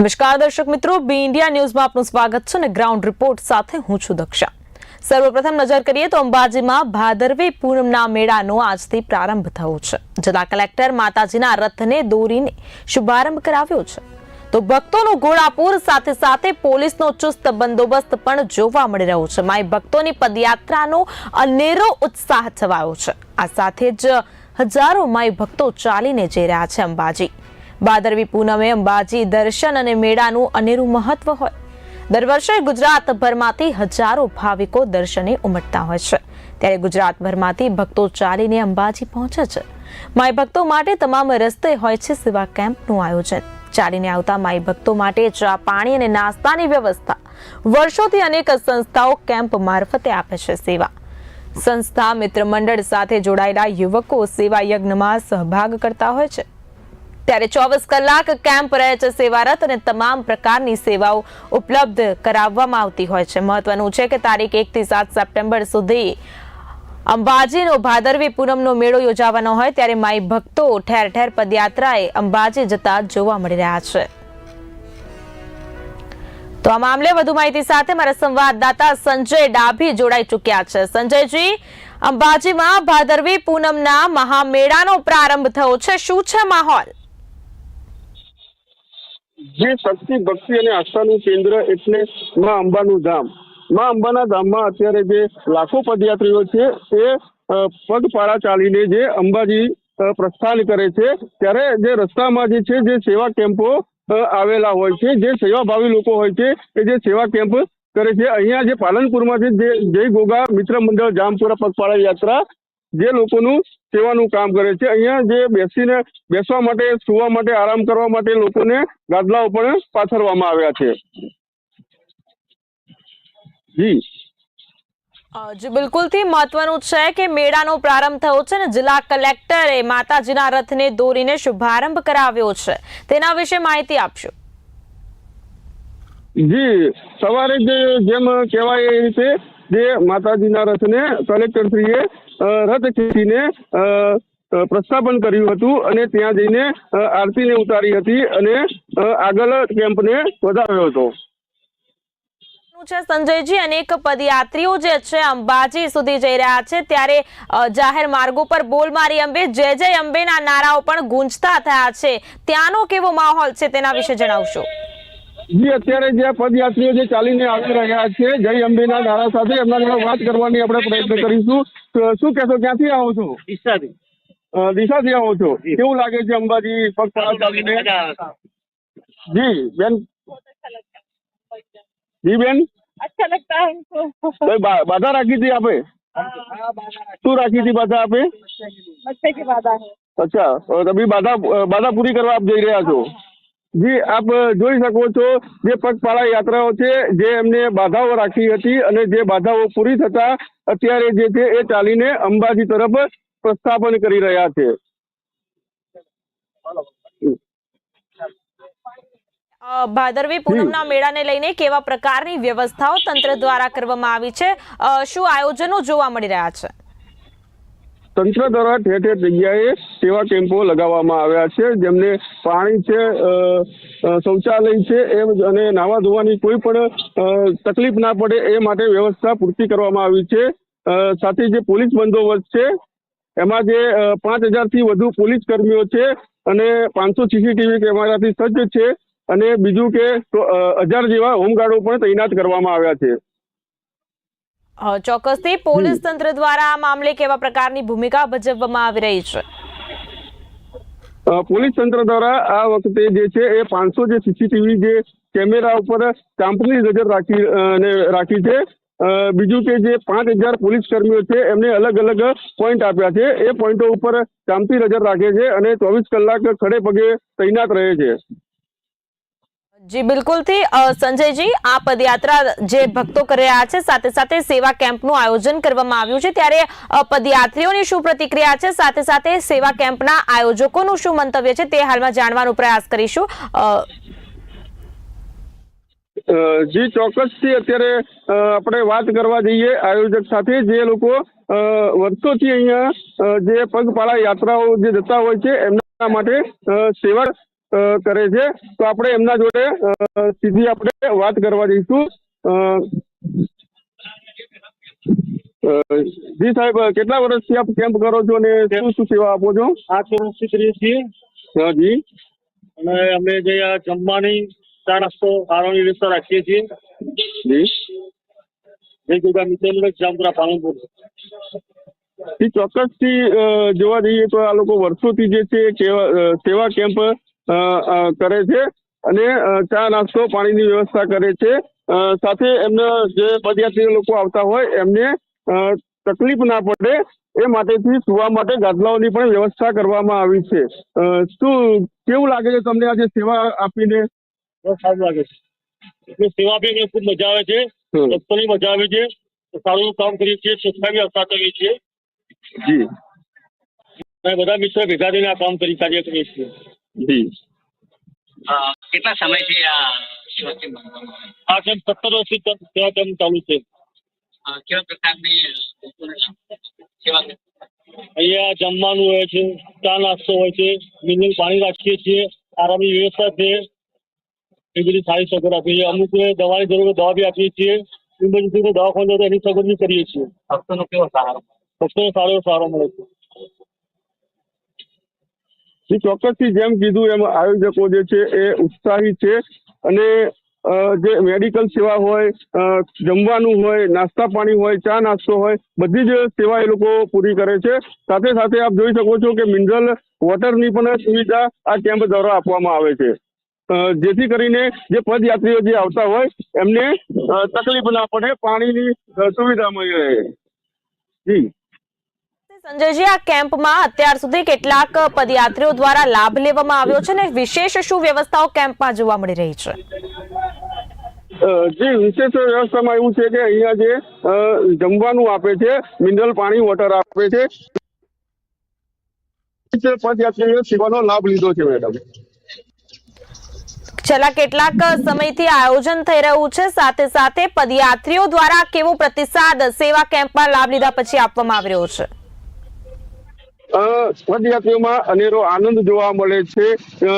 નમસ્કાર દર્શક મિત્રો બી ઇન્ડિયા ન્યૂઝમાં આપનું સ્વાગત છે અને ગ્રાઉન્ડ રિપોર્ટ સાથે હું છું દક્ષા. સર્વપ્રથમ નજર કરીએ તો અંબાજીમાં ભાદરવી પૂનમના મેળાનો આજથી પ્રારંભ થયો છે જિલ્લા કલેક્ટર માતાજીના રથને દોરીને શુભારંભ કરાવ્યો છે. તો ભક્તોનું ઘોડાપુર સાથે સાથે પોલીસનો ચુસ્ત બંદોબસ્ત પણ જોવા મળી રહ્યો છે. માય ભક્તોની પદયાત્રાનો અનેરો ઉત્સાહ છવાયો છે. આ સાથે જ હજારો માય ભક્તો ચાલીને જઈ રહ્યા છે અંબાજી. ભાદરવી પૂનમે અંબાજી દર્શન અને મેળાનું અનેરું મહત્વ હોય. દર વર્ષે ગુજરાતભરમાંથી હજારો ભાવિકો દર્શને ઉમટતા હોય છે. ત્યારે ગુજરાતભરમાંથી ભક્તો ચાલીને અંબાજી પહોંચે છે. માય ભક્તો માટે તમામ રસ્તે હોય છે સેવા કેમ્પનું આયોજન. ચાલીને આવતા માય ભક્તો માટે ચા પાણી અને નાસ્તાની વ્યવસ્થા. વર્ષોથી અનેક સંસ્થાઓ કેમ્પ મારફતે આપે છે સેવા. સંસ્થા મિત્ર મંડળ સાથે જોડાયેલા યુવકો સેવા યજ્ઞમાં સહભાગ કરતા હોય છે. ત્યારે ચોવીસ કલાક કેમ્પ રહે છે સેવારત અને તમામ પ્રકારની સેવાઓ ઉપલબ્ધ કરાવવામાં આવતી હોય છે. મહત્વનું છે કે તારીખ એક થી સાત સપ્ટેમ્બર સુધી અંબાજીનો ભાદરવી પૂનમનો મેળો યોજાવાનો હોય ત્યારે માઈ ભક્તો ઠેર ઠેર પદયાત્રાએ અંબાજી જતા જોવા મળી રહ્યા છે. તો આ મામલે વધુ માહિતી સાથે મારા સંવાદદાતા સંજય ડાભી જોડાઈ ચૂક્યા છે. સંજયજી, અંબાજીમાં ભાદરવી પૂનમના મહામેળાનો પ્રારંભ થયો છે. શું છે માહોલ? જે શક્તિ, ભક્તિ અને આસ્થાનું કેન્દ્ર એટલે મા અંબાનું ધામ. મા અંબાના ધામમાં અત્યારે જે લાખો પદયાત્રીઓ છે, એ પગપાળા ચાલીને જે અંબાજી પ્રસ્થાન કરે છે, ત્યારે જે રસ્તામાં જે છે, જે સેવા કેમ્પો આવેલા હોય છે, જે સેવાભાવી લોકો હોય છે, એ જે સેવા કેમ્પ કરે છે, અહીંયા જે પાલનપુરમાં જે જય ગોગા મિત્ર મંડળ જામપુરા પગપાળા યાત્રા જે લોકોનું સેવાનું કામ કરે છે. અહીંયા જે બેસીને બેસવા માટે સુવા માટે આરામ કરવા માટે લોકોને ગાદલાઓ પણ પાથરવામાં આવ્યા છે. જી. જી બિલકુલથી મહત્વનું છે કે મેળાનો પ્રારંભ થયો છે ને જિલ્લા કલેક્ટરે માતાજીના રથને દોરીને શુભારંભ કરાવ્યો છે. તેના વિશે માહિતી આપશો. જી. સવારે જે જેમ કહેવાય એ રીતે જે માતાજીના રથને કલેક્ટરશ્રીએ રથ ખેંચીને પ્રસ્થાપન કર્યું હતું અને ત્યાં જઈને આરતીને ઉતારી હતી અને આગળ કેમ્પને વધાર્યો હતો. છે સંજયજી અનેક પદયાત્રીઓ જે છે અંબાજી સુધી જઈ રહ્યા છે. ત્યારે જાહેર માર્ગો પર બોલ મારી અંબે, જય જય અંબેના નારાઓ પણ ગુંજતા થયા છે. ત્યાંનો કેવો માહોલ છે તેના વિશે જણાવશો? જી અત્યારે જે આ પદયાત્રીઓ જે ચાલીને આવી રહ્યા છે જય અંબેના નારા સાથે એમના જોડે વાત કરવાની આપણે પ્રયત્ન કરીશું તો શું કહેશો ક્યાંથી આવો છો ઈચ્છાથી અ, દિશાથી આવો છો કેવું લાગે છે અંબાજી પગપાળા ચાલીને જી બેન જી બેન अच्छा लगता है हमको કોઈ બા- બાધા રાખી હતી આપે શું રાખી હતી બાધા આપે बच्चे की बाधा है અચ્છા અ, તમે બાધા અ, બાધા પૂરી કરવા આપ જઈ રહ્યા છો જી આપ જોઈ શકો છો જે પગપાળા યાત્રાઓ છે જે એમને બાધાઓ રાખી હતી અને જે બાધાઓ પૂરી થતા અત્યારે જે છે એ ચાલીને અંબાજી તરફ પ્રસ્થાપન કરી રહ્યા છે. ભાદરવી પૂનમના મેળાને લઈને કેવા પ્રકારની વ્યવસ્થાઓ તંત્ર દ્વારા કરવામાં આવી છે? શું આયોજનો જોવા મળી રહ્યા છે? તંત્ર દ્વારા ઠેર ઠેર જગ્યાએ સેવા કેમ્પો લગાવવામાં આવ્યા છે. જેમને પાણી છે શૌચાલય છે એમ અને નાવા ધોવાની કોઈ પણ તકલીફ ના પડે એ માટે વ્યવસ્થા પૂરતી કરવામાં આવી છે. સાથે જે પોલીસ બંદોબસ્ત છે, એમાં જે પાંચ હજારથી વધુ પોલીસ કર્મીઓ છે અને પાંચસો સીસીટીવી કેમેરાથી સજ્જ છે અને બીજું કે હજાર જેવા હોમગાર્ડો પણ તૈનાત કરવામાં આવ્યા છે. ચોક્કસથી પોલીસ તંત્ર દ્વારા આ મામલે કેવા પ્રકારની ભૂમિકા ભજવવામાં આવી રહી છે? પોલીસ તંત્ર દ્વારા આ વખતે જે છે એ પાંચસો જે સીસીટીવી જે કેમેરા ઉપર કાંપની નજર રાખી રાખી છે. બીજું કે જે પાંચ હજાર પોલીસ કર્મીઓ છે એમને અલગ અલગ પોઈન્ટ આપ્યા છે. એ પોઈન્ટો ઉપર ચાંપતી નજર રાખે છે અને ચોવીસ કલાક ખડે પગે તૈનાત રહે છે. જી બિલકુલથી સંજયજી આ પદયાત્રા જે ભક્તો કરી રહ્યા છે, સાથે સાથે સેવા કેમ્પનું આયોજન કરવામાં આવ્યું છે, ત્યારે પદયાત્રીઓની શું પ્રતિક્રિયા છે, સાથે સાથે સેવા કેમ્પના આયોજકોનું શું મંતવ્ય છે, તે હાલમાં જાણવાનો પ્રયાસ કરીશું. જી, ચોક્કસથી અત્યારે આપણે વાત કરવા જઈએ આયોજક સાથે, જે લોકો વર્ષોથી અહીંયા જે પગપાળા યાત્રાઓ જે જતા હોય છે, એમના માટે સેવા કરે છે. તો આપણે એમના જોડે સીધી આપણે વાત કરવા જઈશું. જી સાહેબ કેટલા વર્ષથી આપ કેમ્પ કરો છો અને શું શું સેવા આપો છો? આઠ વર્ષથી કરીએ છીએ. હા જી. અને અમે જે આ જમવાની ચા નાસ્તો આરોની વ્યવસ્થા રાખીએ છીએ. જી. જે જગ્યા મિત્ર જામપુરા પાલનપુર. ચોક્કસથી જોવા જઈએ તો આ લોકો વર્ષોથી જે છે સેવા કેમ્પ કરે છે અને ચા નાસ્તો પાણીની વ્યવસ્થા કરે છે. સાથે એમના જે પદયાત્રી લોકો આવતા હોય એમને તકલીફ ના પડે એ માટેથી સુવા માટે ગાદલાઓની પણ વ્યવસ્થા કરવામાં આવી છે. શું કેવું લાગે છે તમને આજે સેવા આપીને? સારું લાગે છે. એટલે સેવા આપીને ખૂબ મજા આવે છે. ડોક્ટરની મજા આવે છે. સારું કામ કરીએ છીએ સ્વચ્છતા બી અપનાવીએ છીએ. જી. બધા મિત્રો ભેગા થઈને આ કામ કરી કાર્ય કરીએ છીએ. કેટલા સમયથી આ કેમ સત્તર વર્ષથી સેવા ચાલુ છે. કેવા પ્રકારની? અહીંયા જમવાનું હોય છે ચા નાસ્તો હોય છે મિનરલ પાણી રાખીએ છીએ આરામની વ્યવસ્થા છે. એ બધી સારી સગવડ આપીએ છીએ અમુક દવાની જરૂર દવા બી આપીએ છીએ. ઇમરજન્સી દવાખાનું એની સગવડ બી કરીએ છીએ. ભક્તોનો કેવો સહારો ભક્તોને સારો સારો મળે છે. ચોક્કસથી જેમ કીધું એમ આયોજકો જે છે એ ઉત્સાહી છે અને જે મેડિકલ સેવા હોય જમવાનું હોય, નાસ્તા પાણી હોય, ચા નાસ્તો હોય, બધી જ સેવા એ લોકો પૂરી કરે છે. સાથે સાથે આપ જોઈ શકો છો કે મિનરલ વોટરની પણ સુવિધા આ કેમ્પ દ્વારા આપવામાં આવે છે. જેથી કરીને જે પદયાત્રીઓ જે આવતા હોય એમને તકલીફ ના પડે, પાણીની સુવિધા મળી રહે. જી. સંજયજી આ કેમ્પમાં અત્યાર સુધી કેટલાક પદયાત્રીઓ દ્વારા લાભ લેવામાં આવ્યો છે ને વિશેષ શું વ્યવસ્થાઓ કેમ્પમાં જોવા મળી રહી છે? જે વિશેષ વ્યવસ્થામાં એવું છે કે અહીંયા જે જમવાનું આપે છે મિનરલ પાણી વોટર આપે છે. પદયાત્રીઓએ સેવાનો લાભ લીધો છે મેડમ. છેલ્લા કેટલાક સમયથી આયોજન થઈ રહ્યું છે. સાથે સાથે પદયાત્રીઓ દ્વારા કેવો પ્રતિસાદ સેવા કેમ્પમાં લાભ લીધા પછી આપવામાં આવી રહ્યો છે? પદયાત્રીઓમાં અનેરો આનંદ જોવા મળે છે.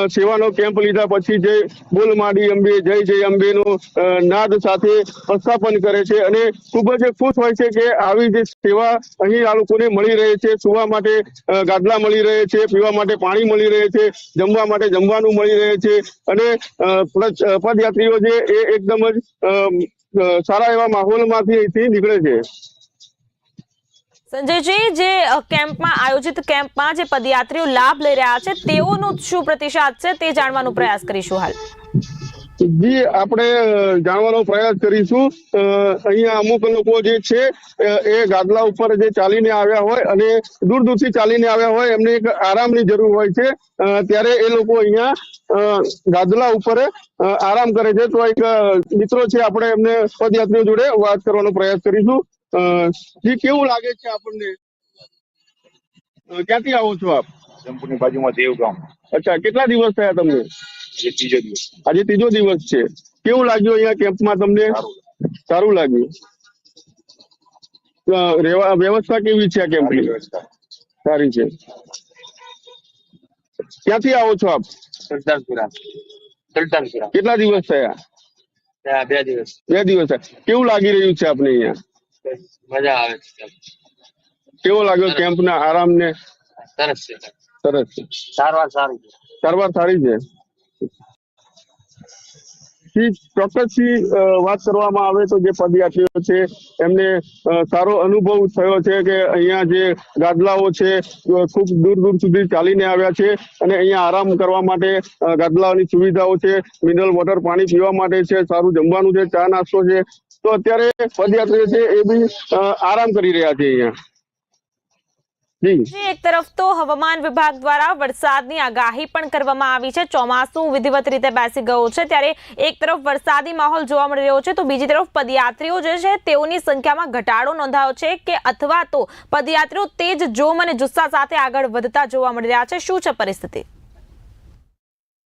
સેવાનો કેમ્પ લીધા પછી જે બોલ માડી અંબે, જય જય અંબેનો નાદ સાથે પ્રસ્થાપન કરે છે અને ખૂબ જ ખુશ હોય છે કે આવી જે સેવા અહીં આ લોકોને મળી રહે છે. સુવા માટે ગાદલા મળી રહે છે, પીવા માટે પાણી મળી રહે છે, જમવા માટે જમવાનું મળી રહે છે અને પદયાત્રીઓ જે એ એકદમ જ સારા એવા માહોલમાંથી અહીંથી નીકળે છે. સંજયજી, જે કેમ્પમાં આયોજિત કેમ્પમાં જે પદયાત્રીઓ લાભ લઈ રહ્યા છે, તેઓનો શું પ્રતિસાદ છે તે જાણવાનો પ્રયાસ કરીશું હાલ. જી, આપણે જાણવાનો પ્રયાસ કરીશું. અહીંયા અમુક લોકો જે છે એ ગાદલા ઉપર જે ચાલીને આવ્યા હોય અને દૂર દૂરથી ચાલીને આવ્યા હોય, એમને એક આરામની જરૂર હોય છે. ત્યારે એ લોકો અહીંયા ગાદલા ઉપર આરામ કરે છે. તો એક મિત્રો છે, આપણે એમને પદયાત્રીઓ જોડે વાત કરવાનો પ્રયાસ કરીશું. જી કેવું લાગે છે આપણને? ક્યાંથી આવો છો આપ? જંપુરની બાજુમાં દેવગામ અચ્છા કેટલા દિવસ થયા તમને? જે ત્રીજો દિવસ. આજે ત્રીજો દિવસ છે. કેવું લાગ્યું અહીંયા કેમ્પમાં તમને? સારું. લાગ્યું. વ્યવસ્થા કેવી છે આ કેમ્પની? વ્યવસ્થા. સારી છે. ક્યાંથી આવો છો આપ? સુલતાનપુરા. સુલતાનપુરા. કેટલા દિવસ થયા બે દિવસ. બે દિવસ થયા. કેવું લાગી રહ્યું છે આપને અહીંયા? મજા આવે છે કેવો લાગ્યો કેમ્પ ના આરામ ને સરસ છે સરસ છે. સારવાર સારી છે. સારવાર સારી છે? ચોક્કસથી વાત કરવામાં આવે તો જે પદયાત્રીઓ છે એમને સારો અનુભવ થયો છે કે અહીંયા જે ગાદલાઓ છે ખૂબ દૂર દૂર સુધી ચાલીને આવ્યા છે અને અહીંયા આરામ કરવા માટે ગાદલાઓની સુવિધાઓ છે મિનરલ વોટર પાણી પીવા માટે છે સારું જમવાનું છે ચા નાસ્તો છે તો અત્યારે પદયાત્રી છે એ બી આરામ કરી રહ્યા છે અહીંયા. એક તરફ તો હવામાન વિભાગ દ્વારા વરસાદની આગાહી પણ કરવામાં આવી છે. ચોમાસું વિધિવત રીતે બેસી ગયું છે. ત્યારે એક તરફ વરસાદી માહોલ જોવા મળી રહ્યો છે, તો બીજી તરફ પદયાત્રીઓ જે છે, તેઓની સંખ્યામાં ઘટાડો નોંધાયો છે કે અથવા તો પદયાત્રીઓ તેજ જોમ અને જુસ્સા સાથે આગળ વધતા જોવા મળી રહ્યા છે. શું છે પરિસ્થિતિ?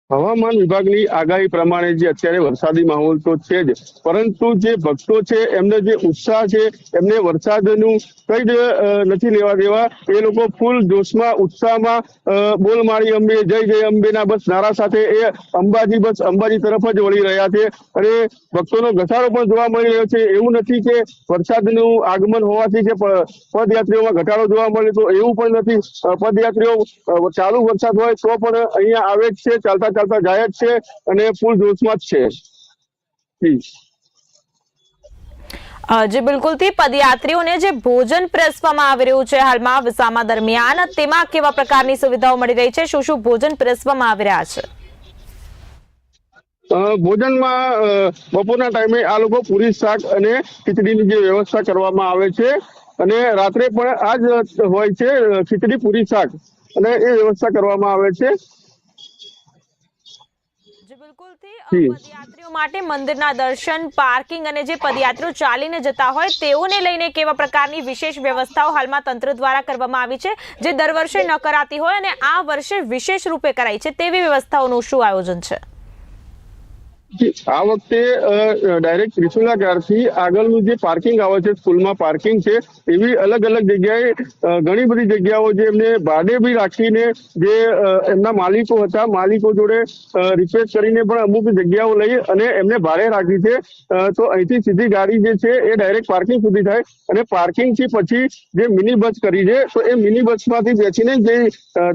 હવામાન વિભાગની આગાહી પ્રમાણે જે અત્યારે વરસાદી માહોલ તો છે જ, પરંતુ જે ભક્તો છે, એમને જે ઉત્સાહ છે, એમને વરસાદનું કઈ જ નથી લેવા દેવા, એ લોકો ફૂલ જોશમાં, ઉત્સાહમાં બોલ મારી અંબે, જય જય અંબેના બસ નારા સાથે એ અંબાજી બસ અંબાજી તરફ જ વળી રહ્યા છે. અને ભક્તોનો ઘસારો પણ જોવા મળી રહ્યો છે. એવું નથી કે વરસાદનું આગમન હોવાથી કે પદયાત્રીઓમાં ઘટાડો જોવા મળે તો એવું પણ નથી. પદયાત્રીઓ ચાલુ વરસાદ હોય તો પણ અહીંયા આવે છે, ચાલતા ચાલતા જાય છે અને ફૂલ જોશમાં જ છે. જે બિલકુલ. થી પદયાત્રીઓને જે ભોજન પીરસવામાં આવી રહ્યું છે હાલમાં વિસામા દરમિયાન તેમાં કેવા પ્રકારની સુવિધાઓ મળી રહી છે? શું શું ભોજન પીરસવામાં આવી રહ્યા છે? ભોજનમાં બપોરના ટાઈમે આ લોકો પૂરી શાક અને ખીચડીની જે વ્યવસ્થા કરવામાં આવે છે અને રાત્રે પણ આ જ હોય છે ખીચડી પૂરી શાક. અને એ વ્યવસ્થા કરવામાં આવે છે જી બિલકુલથી અ, જી. પદયાત્રીઓ માટે મંદિરના દર્શન, પાર્કિંગ અને જે પદયાત્રીઓ ચાલીને જતા હોય તેઓને લઈને કેવા પ્રકારની વિશેષ વ્યવસ્થાઓ હાલમાં તંત્ર દ્વારા કરવામાં આવી છે, જે દર વર્ષે ન કરાતી હોય અને આ વર્ષે વિશેષ રૂપે કરાઈ છે, તેવી વ્યવસ્થાઓનું શું આયોજન છે? આ વખતે ડાયરેક્ટ ત્રિશુલા ગારથી આગળનું જે પાર્કિંગ આવે છે, સ્કૂલમાં પાર્કિંગ છે, એવી અલગ અલગ જગ્યાએ ઘણી બધી જગ્યાઓ જે એમને ભાડે બી રાખીને જે એમના માલિકો હતા, માલિકો જોડે રિક્વેસ્ટ કરીને પણ અમુક જગ્યાઓ લઈ અને એમને ભાડે રાખી છે. તો અહીંથી સીધી ગાડી જે છે, એ ડાયરેક્ટ પાર્કિંગ સુધી થાય અને પાર્કિંગથી પછી જે મિની બસ કરી છે, તો એ મિની બસમાંથી બેસીને જે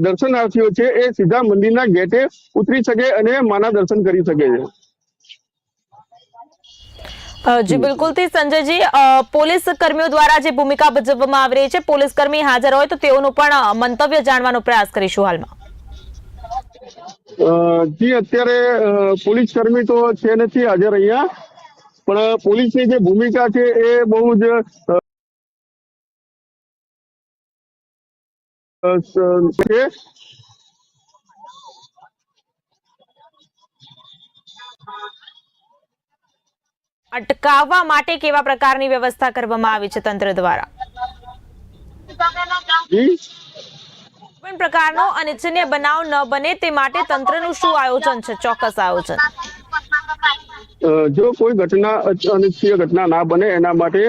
દર્શનાર્થીઓ છે, એ સીધા મંદિરના ગેટે ઉતરી શકે અને માના દર્શન કરી શકે છે. જી બિલકુલથી સંજયજી પોલીસ કર્મીઓ દ્વારા જે ભૂમિકા ભજવવામાં આવી રહી છે પોલીસ કર્મી હાજર હોય તો તેઓનું પણ મંતવ્ય જાણવાનો પ્રયાસ કરીશું હાલમાં. અ, જી અત્યારે પોલીસ કર્મી તો છે નથી હાજર અહીંયા પણ પોલીસની જે ભૂમિકા છે એ બહુ જ છે. અટકાવવા માટે કેવા પ્રકારની વ્યવસ્થા કરવામાં આવી છે તંત્ર દ્વારા? કોઈ પ્રકારનો અનિચ્છનીય બનાવ ન બને તે માટે તંત્રનું શું આયોજન છે? ચોક્કસ આયોજન. જો કોઈ ઘટના અનિચ્છનીય ઘટના ના બને એના માટે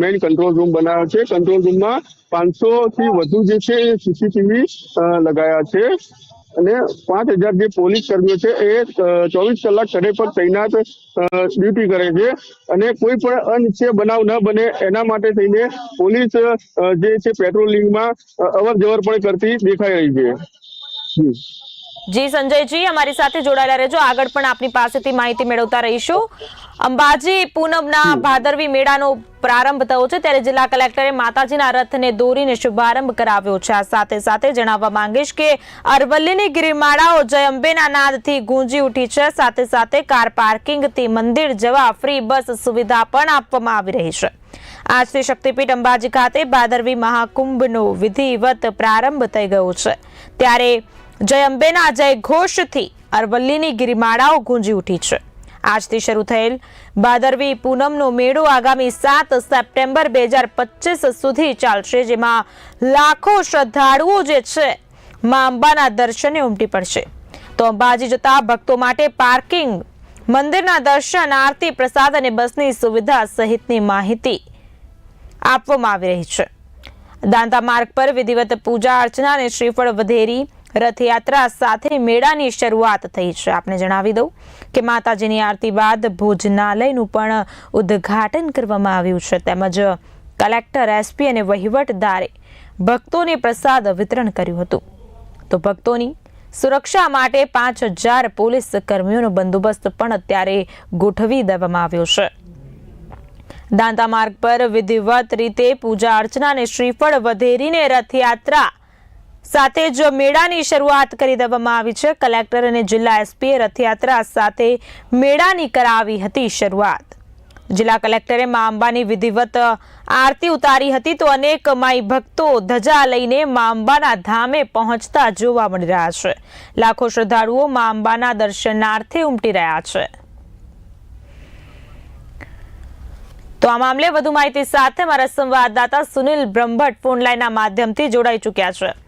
મેઇન કંટ્રોલ રૂમ બનાવ્યો છે. કંટ્રોલ રૂમમાં પાંચસો થી વધુ જે છે એ સીસીટીવી લગાયા છે. અને પાંચ હજાર જે પોલીસ કર્મીઓ છે એ ચોવીસ કલાક ખડે પર તૈનાત ડ્યુટી કરે છે. અને કોઈ પણ અનિચ્છે બનાવ ન બને એના માટે થઈને પોલીસ જે છે પેટ્રોલિંગમાં અવર જવર પણ કરતી દેખાઈ રહી છે. જી. સંજયજી અમારી સાથે જોડાયેલા રહેજો. આગળ પણ આપની પાસેથી માહિતી મેળવતા રહીશું. અંબાજી પૂનમના ભાદરવી મેળાનો પ્રારંભ થયો છે ત્યારે જિલ્લા કલેક્ટરે માતાજીના રથને દોરીને શુભારંભ કરાવ્યો છે. આ સાથે સાથે જણાવવા માંગીશ કે અરવલ્લીની ગિરિમાળાઓ જય અંબેના નાદથી ગુંજી ઉઠી છે. સાથે સાથે કાર પાર્કિંગથી મંદિર જવા ફ્રી બસ સુવિધા પણ આપવામાં આવી રહી છે. આજથી શક્તિપીઠ અંબાજી ખાતે ભાદરવી મહાકુંભનો વિધિવત પ્રારંભ થઈ ગયો છે. ત્યારે જય અંબેના જય ઘોષથી અરવલ્લીની ગિરિમાળાઓ ગુંજી ઉઠી છે. આજથી શરૂ થયેલ ભાદરવી પૂનમનો મેળો આગામી સાત સપ્ટેમ્બર બે હજાર પચીસ સુધી ચાલશે, જેમાં લાખો શ્રદ્ધાળુઓ જે છે, મા અંબાના દર્શને ઉમટી પડશે. તો અંબાજી જતા ભક્તો માટે પાર્કિંગ, મંદિરના દર્શન, આરતી, પ્રસાદ અને બસની સુવિધા સહિતની માહિતી આપવામાં આવી રહી છે. દાંતા માર્ગ પર વિધિવત પૂજા અર્ચના અને શ્રીફળ વધેરી રથયાત્રા સાથે મેળાની શરૂઆત થઈ છે. આપને જણાવી દઉં કે માતાજીની આરતી બાદ ભોજનાલયનું પણ ઉદ્ઘાટન કરવામાં આવ્યું છે. તેમજ કલેક્ટર, એસપી અને વહીવટદારે ભક્તોને પ્રસાદ વિતરણ કર્યું હતું. તો ભક્તોની સુરક્ષા માટે પાંચ હજાર પોલીસ કર્મીઓનો બંદોબસ્ત પણ અત્યારે ગોઠવી દેવામાં આવ્યો છે. દાંતા માર્ગ પર વિધિવત રીતે પૂજા અર્ચના અને શ્રીફળ વધેરીને રથયાત્રા સાથે જ મેળાની શરૂઆત કરી દેવામાં આવી છે. કલેક્ટર અને જિલ્લા એસપીએ રથયાત્રા સાથે મેળાની કરાવી હતી શરૂઆત. જિલ્લા કલેક્ટરે મા અંબાની વિધિવત આરતી ઉતારી હતી તો અનેક માઈ ભક્તો ધજા લઈને મા અંબાના ધામે પહોંચતા જોવા મળી રહ્યા છે. લાખો શ્રદ્ધાળુઓ મા અંબાના દર્શનાર્થે ઉમટી રહ્યા છે. તો આ મામલે વધુ માહિતી સાથે મારા સંવાદદાતા સુનિલ બ્રહ્મભટ્ટ ફોન લાઈનના માધ્યમથી જોડાઈ ચૂક્યા છે.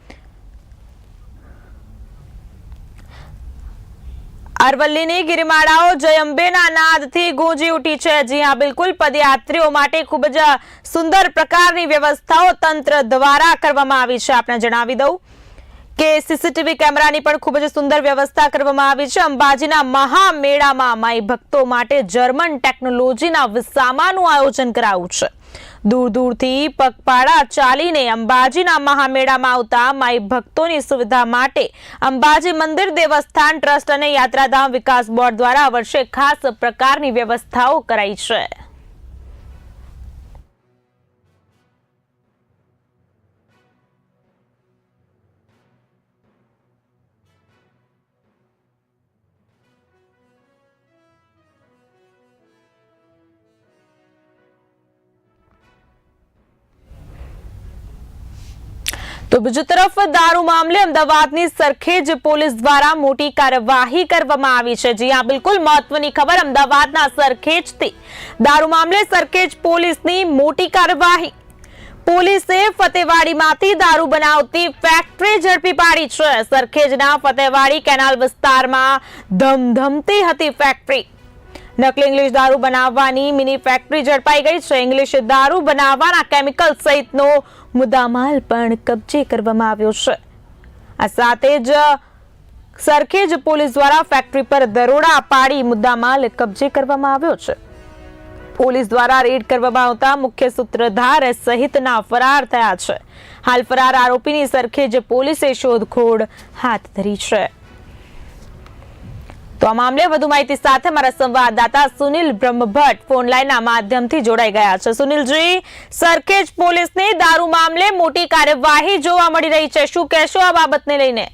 અરવલ્લીની ગિરિમાળાઓ જય અંબેના નાદથી ગુંજી ઉઠી છે. જી હા, બિલકુલ પદયાત્રીઓ માટે ખૂબ જ સુંદર પ્રકારની વ્યવસ્થાઓ તંત્ર દ્વારા કરવામાં આવી છે. આપણે જણાવી દઉં. કે સીસીટીવી કેમેરાની પણ ખૂબ જ સુંદર વ્યવસ્થા કરવામાં આવી છે. અંબાજીના મહામેળામાં માઈ ભક્તો માટે જર્મન ટેકનોલોજીના વિસામાનું આયોજન કરાયું છે. દૂર દૂરથી પગપાળા ચાલીને અંબાજીના મહામેળામાં આવતા માઈ ભક્તોની સુવિધા માટે અંબાજી મંદિર દેવસ્થાન ટ્રસ્ટ અને યાત્રાધામ વિકાસ બોર્ડ દ્વારા આ વર્ષે ખાસ પ્રકારની વ્યવસ્થાઓ કરાઈ છે. તો બીજી તરફ દારૂ મામલે અમદાવાદની સરખેજ પોલીસ દ્વારા મોટી કાર્યવાહી કરવામાં આવી છે. જી આ બિલકુલ મહત્વની ખબર અમદાવાદના સરખેજથી. દારૂ મામલે સરખેજ પોલીસની મોટી કાર્યવાહી. પોલીસે ફતેવાડીમાંથી દારૂ બનાવતી ફેક્ટરી ઝડપી પાડી છે. સરખેજના ફતેવાડી કેનાલ વિસ્તારમાં ધમધમતી હતી ફેક્ટરી નકલી ઇંગ્લિશ દારૂ બનાવવાની મિની ફેક્ટરી ઝડપાઈ ગઈ છે. ઇંગ્લિશ દારૂ બનાવવાના કેમિકલ સહિતનો મુદ્દામાલ પણ કબજે કરવામાં આવ્યો છે. આ સાથે જ સરખેજ પોલીસ દ્વારા ફેક્ટરી પર દરોડા પાડી મુદ્દામાલ કબજે કરવામાં આવ્યો છે. પોલીસ દ્વારા રેડ કરવામાં આવતા મુખ્ય સૂત્રધાર સહિતના ફરાર થયા છે. હાલ ફરાર આરોપીની સરખેજ પોલીસે શોધખોળ હાથ ધરી છે. તો આ મામલે વધુ માહિતી સાથે મારા સંવાદદાતા સુનિલ બ્રહ્મભટ્ટ ફોન લાઈનના માધ્યમથી જોડાઈ ગયા છે. સુનિલજી, સરખેજ પોલીસની દારૂ મામલે મોટી કાર્યવાહી જોવા મળી રહી છે. શું કહેશો આ બાબતને લઈને?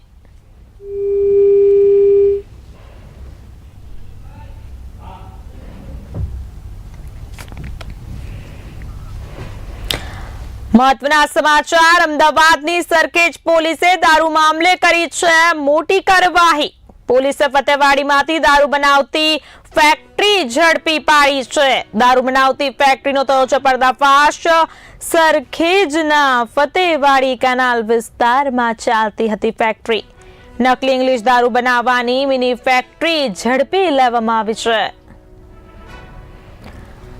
મહત્વના સમાચાર. અમદાવાદની સરખેજ પોલીસે દારૂ મામલે કરી છે મોટી કાર્યવાહી. પોલીસે ફતેવાડીમાંથી દારૂ બનાવતી ફેક્ટરી ઝડપી પાડી છે. દારૂ બનાવતી ફેક્ટરીનો થયો છે પર્દાફાશ. સરખેજના ફતેવાડી કેનાલ વિસ્તારમાં ચાલતી હતી ફેક્ટરી. નકલી ઇંગ્લિશ દારૂ બનાવવાની મિની ફેક્ટરી ઝડપી લેવામાં આવી છે.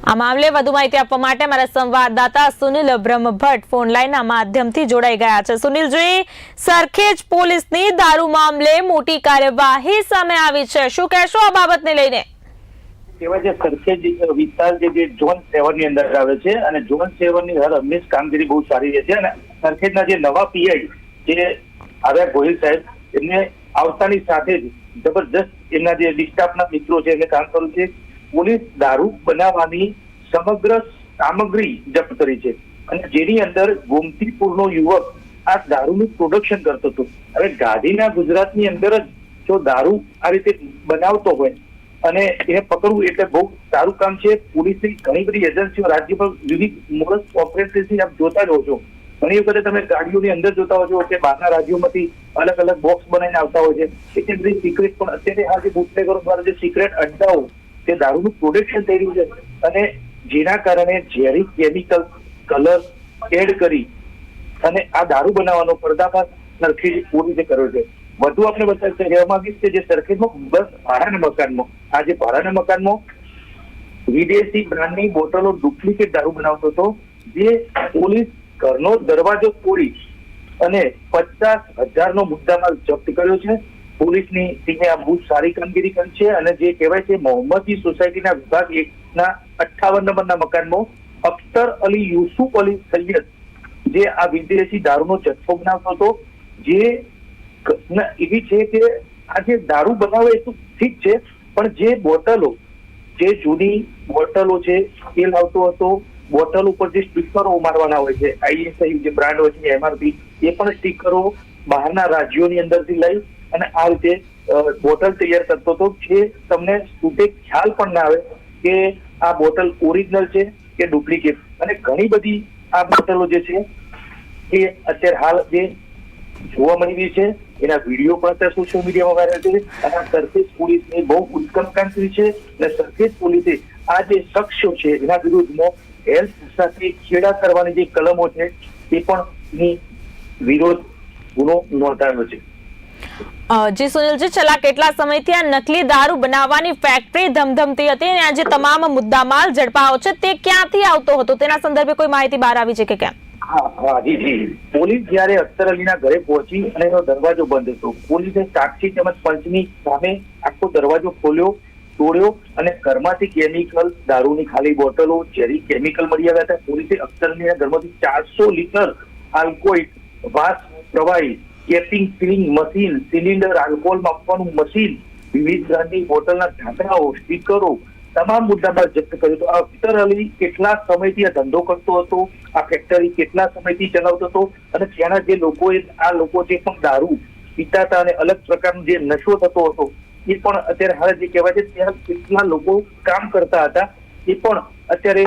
આ મામલે વધુ માહિતી આપવા માટે મારા સંવાદદાતા સુનિલ બ્રહ્મભટ્ટ ફોન લાઈનના માધ્યમથી જોડાઈ ગયા છે. સુનિલજી સરખેજ પોલીસની દારૂ મામલે મોટી કાર્યવાહી સામે આવી છે. શું કહેશો આ બાબતને લઈને? એવા જે સરખેજ વિસ્તાર જે ઝોન સેવનની અંદર આવે છે અને ઝોન સેવનની હર હંમેશ કામગીરી બહુ સારી રહે છે અને સરખેજના જે નવા પીઆઈ જે આવ્યા ગોહિલ સાહેબ, એમને આવતાની સાથે જ જબરજસ્ત એમના જે ડિસ્ટાફના મિત્રો છે, એમને કામ કર્યું છે. પોલીસ દારૂ બનાવવાની સમગ્ર સામગ્રી જપ્ત કરી છે. અને જેની અંદર ગોમતીપુરનો યુવક આ દારૂનું પ્રોડક્શન કરતો હતો. હવે ગાંધીના ગુજરાતની અંદર જ જો દારૂ આ રીતે બનાવતો હોય અને એને પકડવું એટલે બહુ સારું કામ છે. પોલીસની ઘણી બધી એજન્સીઓ રાજ્ય પર વિવિધ મોરસ ઓપરેટરથી આપ જોતા જ હો છો. ઘણી વખતે તમે ગાડીઓની અંદર જોતા હો છો કે બહારના રાજ્યોમાંથી અલગ અલગ બોક્સ બનાવીને આવતા હોય છે. એટલી બધી સિક્રેટ પણ અત્યારે આ જે બુટલેગરો દ્વારા જે સિક્રેટ અડ્ડાઓ તે દારૂનું પ્રોડક્શન થઈ રહ્યું છે. અને જેના કારણે ઝેરી કેમિકલ કલર એડ કરી અને આ દારૂ બનાવવાનો પર્દાફાશ સરખેજ રીતે કર્યો છે. વધુ આપણે બતાવી કહેવા માંગીશ કે જે સરખેજમાં બસ ભાડાના મકાનમાં, આ જે ભાડાના મકાનમાં વિદેશી બ્રાન્ડની બોટલો ડુપ્લિકેટ દારૂ બનાવતો હતો, જે પોલીસ ઘરનો દરવાજો તોડી અને પચાસ હજારનો મુદ્દામાલ જપ્ત કર્યો છે. પોલીસની ટીમે આ બહુ સારી કામગીરી કરી છે અને જે કહેવાય છે મોહમ્મદી સોસાયટીના વિભાગ એકના અઠાવન નંબરના મકાનમાં અખ્તર અલી યુસુફ અલી સૈયદ જે આ વિદેશી દારૂનો જથ્થો બનાવતો હતો. જે એવી છે કે આ જે દારૂ બનાવે એ તો ઠીક છે, પણ જે બોટલો, જે જૂની બોટલો છે એ લાવતો હતો, બોટલ ઉપર જે સ્ટીકરો મારવાના હોય છે, આઈએસઆઈ જે બ્રાન્ડ હોય છે એમઆરપી એ પણ સ્ટીકરો બહારના રાજ્યોની અંદરથી લઈ અને આ રીતે બોટલ તૈયાર કરતો હતો જે તમને સુધી ખ્યાલ પણ ના આવે કે આ બોટલ ઓરિજિનલ છે કે ડુપ્લિકેટ. અને ઘણી બધી આ બોટલો જે છે, એ અત્યારે હાલ જે જોવા મળી છે, એના વીડિયો પણ અત્યારે સોશિયલ મીડિયામાં વાયરલ છે. અને સરખેજ પોલીસની બહુ ઉત્તમ કામગીરી છે અને સરખેજ પોલીસે આ જે શખ્સો છે, એના વિરુદ્ધમાં હેલ્થ સાથે છેડા કરવાની જે કલમો છે, એ પણ વિરોધ ગુનો નોંધાયો છે. જી સુનિલજી છેલ્લા કેટલા સમયથી આ નકલી દારૂ બનાવવાની ફેક્ટરી ધમધમતી હતી અને આજે તમામ મુદ્દામાલ ઝડપાયો છે, તે ક્યાંથી આવતો હતો? તેના સંદર્ભે કોઈ માહિતી બહાર આવી છે કે કેમ? સામે આખો દરવાજો ખોલ્યો, તોડ્યો અને ઘરમાંથી કેમિકલ દારૂની ખાલી બોટલો, ઝેરી કેમિકલ મળી આવ્યા હતા. પોલીસે અખ્તર અલીના ચારસો લીટર આલ્કોઇડ વાસ પ્રવાહી capping sealing machine, cylinder, alcohol માપવાનું મશીન, વિવિધ બ્રાન્ડની બોટલના ઢાંકણાઓ, સ્ટીકરો, તમામ મુદ્દામાં જપ્ત કર્યો હતો. અખ્તર અલી કેટલા સમયથી આ ધંધો કરતો હતો, આ ફેક્ટરી કેટલા સમયથી ચલાવતો હતો અને ત્યાંના જે લોકોએ, આ લોકો જે પણ દારૂ પીતા હતા અને અલગ પ્રકારનો જે નશો થતો હતો, એ પણ અત્યારે હાલ જે કહેવાય છે, ત્યાં કેટલા લોકો કામ કરતા હતા, એ પણ અત્યારે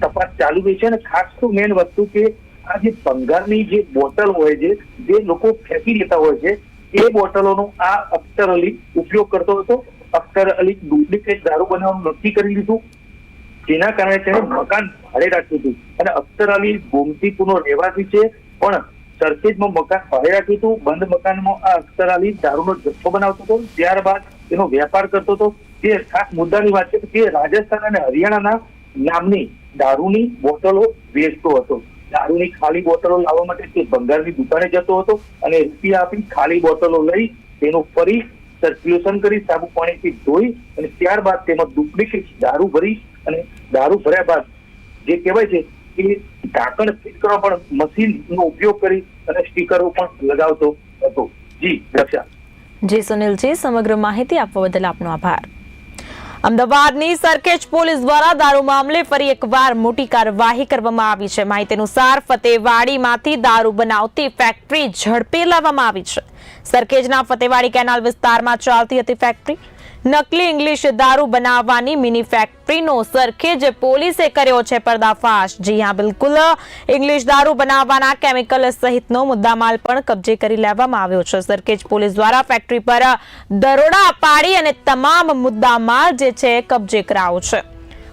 તપાસ ચાલુ રહી છે અને ખાસ તો મેન વસ્તુ કે આ જે ભંગારની જે બોટલ હોય છે, જે લોકો ફેંકી દેતા હોય છે, એ બોટલોનો આ અખ્તર અલી ઉપયોગ કરતો હતો. અખ્તર અલી ડુપ્લિકેટ દારૂ બનાવવાનું નક્કી કરી લીધું. જેના કારણે તેણે મકાન ભાડે રાખ્યું હતું. અને અખ્તર અલી ગોમતીપુરનો રહેવાસી છે, પણ સરખેજમાં મકાન ભાડે રાખ્યું હતું. બંધ મકાનમાં આ અખ્તર અલી દારૂનો જથ્થો બનાવતો હતો. ત્યારબાદ એનો વેપાર કરતો હતો. તે ખાસ મુદ્દાની વાત છે કે રાજસ્થાન અને હરિયાણાના નામની દારૂની બોટલો વેચતો હતો. દારૂની ખાલી બોટલો લાવવા માટે તે ભંગારની દુકાને જતો હતો અને રૂપિયા આપી ખાલી બોટલો લઈ તેનું ફરી સર્ક્યુલેશન કરી સાબુ પાણીથી ધોઈ અને ત્યારબાદ તેમાં ડુપ્લિકેટ દારૂ ભરી અને દારૂ ભર્યા બાદ જે કહેવાય છે કે ઢાંકણ ફિટ કરવા પણ મશીનનો ઉપયોગ કરી અને સ્ટીકરો પણ લગાવતો હતો. જી, રક્ષા. જી, સુનિલજી, સમગ્ર માહિતી આપવા બદલ આપનો આભાર. અમદાવાદની સરખેજ પોલીસ દ્વારા દારૂ મામલે ફરી એકવાર મોટી કાર્યવાહી કરવામાં આવી છે. માહિતી અનુસાર ફતેવાડીમાંથી દારૂ બનાવતી ફેક્ટરી ઝડપી લાવવામાં આવી છે. સરખેજના ફતેવાડી કેનાલ વિસ્તારમાં ચાલતી હતી ફેક્ટરી નકલી ઇંગ્લિશ દારૂ બનાવવાની મિની ફેક્ટરીનો સરખેજ પોલીસે કર્યો છે પર્દાફાશ. જી હા, બિલકુલ. ઇંગ્લિશ દારૂ બનાવવાના કેમિકલ સહિતનો મુદ્દામાલ પણ કબજે કરી લેવામાં આવ્યો છે. સરખેજ પોલીસ દ્વારા ફેક્ટરી પર દરોડા પાડી અને તમામ મુદ્દામાલ જે છે કબજે કરાવો છે.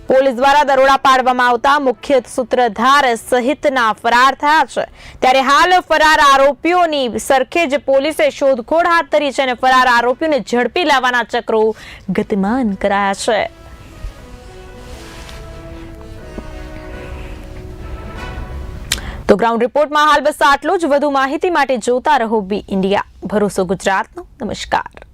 પોલીસ દ્વારા દરોડા પાડવામાં આવતા મુખ્ય સૂત્રધાર સહિતના ફરાર થયા છે. ત્યારે હાલ ફરાર આરોપીઓની સરખેજ પોલીસે શોધખોળ હાથ ધરી છે અને ફરાર આરોપીઓને ઝડપી લાવવાના ચક્રો ગતિમાન કરાયા છે. તો ગ્રાઉન્ડ રિપોર્ટમાં હાલ બસ આટલું જ. વધુ માહિતી માટે જોતા રહો બી ઇન્ડિયા. ભરોસો ગુજરાતનો. નમસ્કાર.